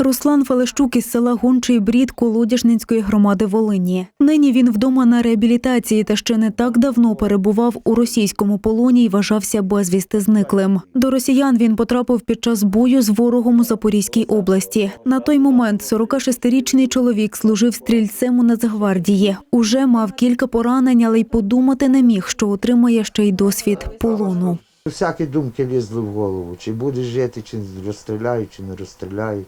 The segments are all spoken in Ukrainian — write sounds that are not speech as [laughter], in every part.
Руслан Фалещук із села Гунчий Брід Колодяжненської громади Волині. Нині він вдома на реабілітації та ще не так давно перебував у російському полоні і вважався безвісти зниклим. До росіян він потрапив під час бою з ворогом у Запорізькій області. На той момент 46-річний чоловік служив стрільцем у Нацгвардії. Уже мав кілька поранень, але й подумати не міг, що отримає ще й досвід полону. Всякі думки лізли в голову, чи будеш жити, чи розстріляють, чи не розстріляють.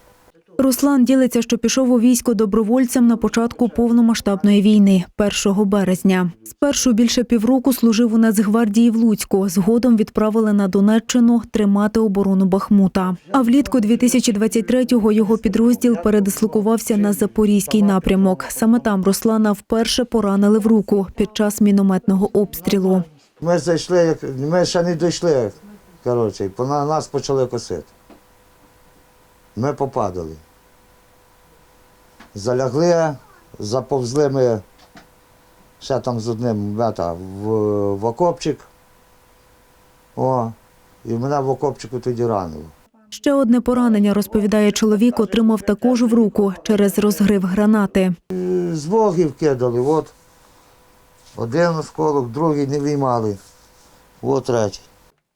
Руслан ділиться, що пішов у військо добровольцем на початку повномасштабної війни, 1 березня. Спершу більше півроку служив у Нацгвардії в Луцьку. Згодом відправили на Донеччину тримати оборону Бахмута. А влітку 2023-го його підрозділ передислокувався на Запорізький напрямок. Саме там Руслана вперше поранили в руку під час мінометного обстрілу. Ми зайшли, як ми ще не дійшли. Коротше, на нас почали косити. Ми попадали. Залягли, заповзли ми ще там з одним мета, в, в окопчик. О, і мене в окопчику тоді ранило. Ще одне поранення, розповідає чоловік, отримав також в руку через розгрив гранати. З вогів кидали, от один осколок, другий не виймали. От третій.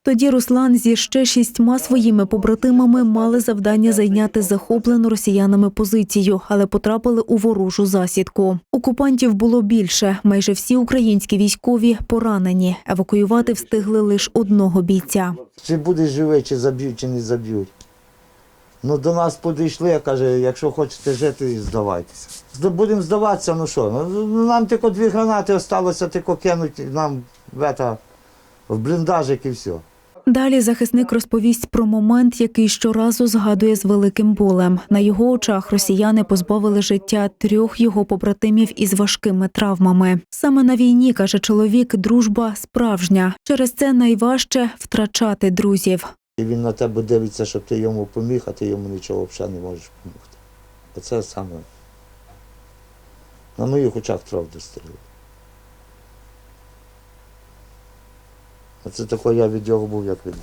Тоді Руслан зі ще шістьма своїми побратимами мали завдання зайняти захоплену росіянами позицію, але потрапили у ворожу засідку. Окупантів було більше. Майже всі українські військові поранені. Евакуювати встигли лише одного бійця. Чи будеш живий, чи заб'ють, чи не заб'ють. Ну, до нас підійшли, я каже, якщо хочете жити, здавайтеся. Будемо здаватися, ну що, ну, нам тільки дві гранати залишилося, тільки кинуть нам в, ета, в бліндажик і все. Далі захисник розповість про момент, який щоразу згадує з великим болем. На його очах росіяни позбавили життя трьох його побратимів із важкими травмами. Саме на війні каже чоловік, дружба справжня. Через це найважче втрачати друзів. Він на тебе дивиться, щоб ти йому поміг, а ти йому нічого взагалі не можеш допомогти. Оце саме. На моїх очах трьох дострілив. Оце тако я від його був, як від.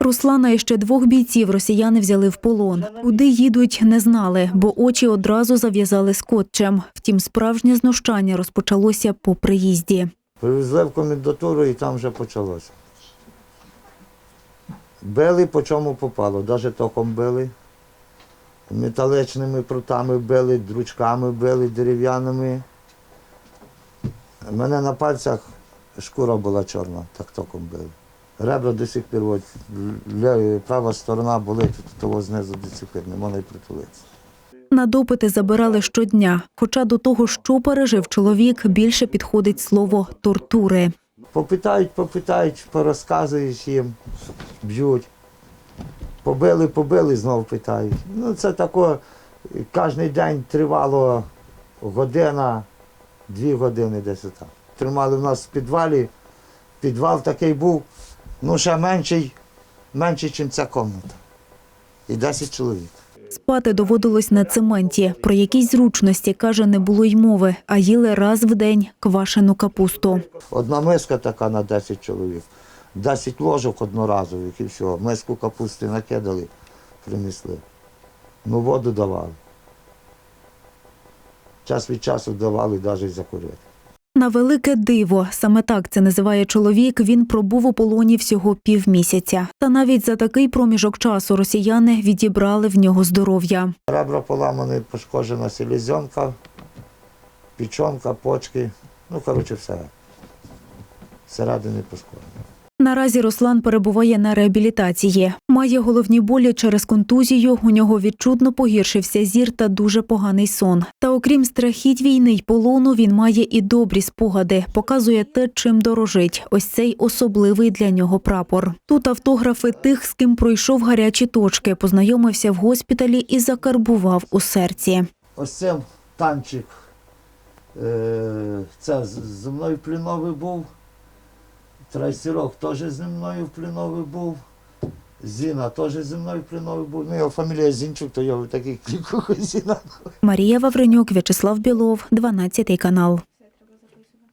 Руслана і ще двох бійців росіяни взяли в полон. Куди їдуть, не знали, бо очі одразу зав'язали скотчем. Втім, справжнє знущання розпочалося по приїзді. Привезли в комендатуру і там вже почалося. Били по чому попало, навіть током били. Металичними прутами били, дручками били, дерев'яними. У мене на пальцях шкура була чорна, так током били. Ребра до сих пір, от, права сторона болить, того знизу до сих пір, не можна й притулитися. На допити забирали щодня. Хоча до того, що пережив чоловік, більше підходить слово тортури. Попитають, попитають, порозказуєш їм, б'ють. Побили, побили, знову питають. Ну, це тако, кожен день тривало година, дві години десь так. Тримали в нас в підвалі. Підвал такий був, ну ще менший, менший, ніж ця кімната. І 10 чоловік. Спати доводилось на цементі. Про якісь зручності, каже, не було й мови, а їли раз в день квашену капусту. Одна миска така на 10 чоловік. 10 ложок одноразових і все. Миску капусти накидали, принесли. Ну, воду давали. Час від часу давали навіть закурити. На велике диво, саме так це називає чоловік. Він пробув у полоні всього півмісяця. Та навіть за такий проміжок часу росіяни відібрали в нього здоров'я. Ребра поламані, пошкоджена селезенка, печонка, почки. Ну, коротше, все. Всередині пошкоджено. Наразі Руслан перебуває на реабілітації. Має головні болі через контузію. У нього відчутно погіршився зір та дуже поганий сон. Та окрім страхіть війни й полону, він має і добрі спогади. Показує те, чим дорожить. Ось цей особливий для нього прапор. Тут автографи тих, з ким пройшов гарячі точки, познайомився в госпіталі і закарбував у серці. Ось цим танчик. е, Це зі мною пліновий був. Трайсірок теж зі мною в пліновий був. Зіна теж зі мною пліновий був. Ну, його фамілія Зінчук, то його такий клікуху [laughs] Зіна. Марія Вавренюк, В'ячеслав Білов, 12 канал.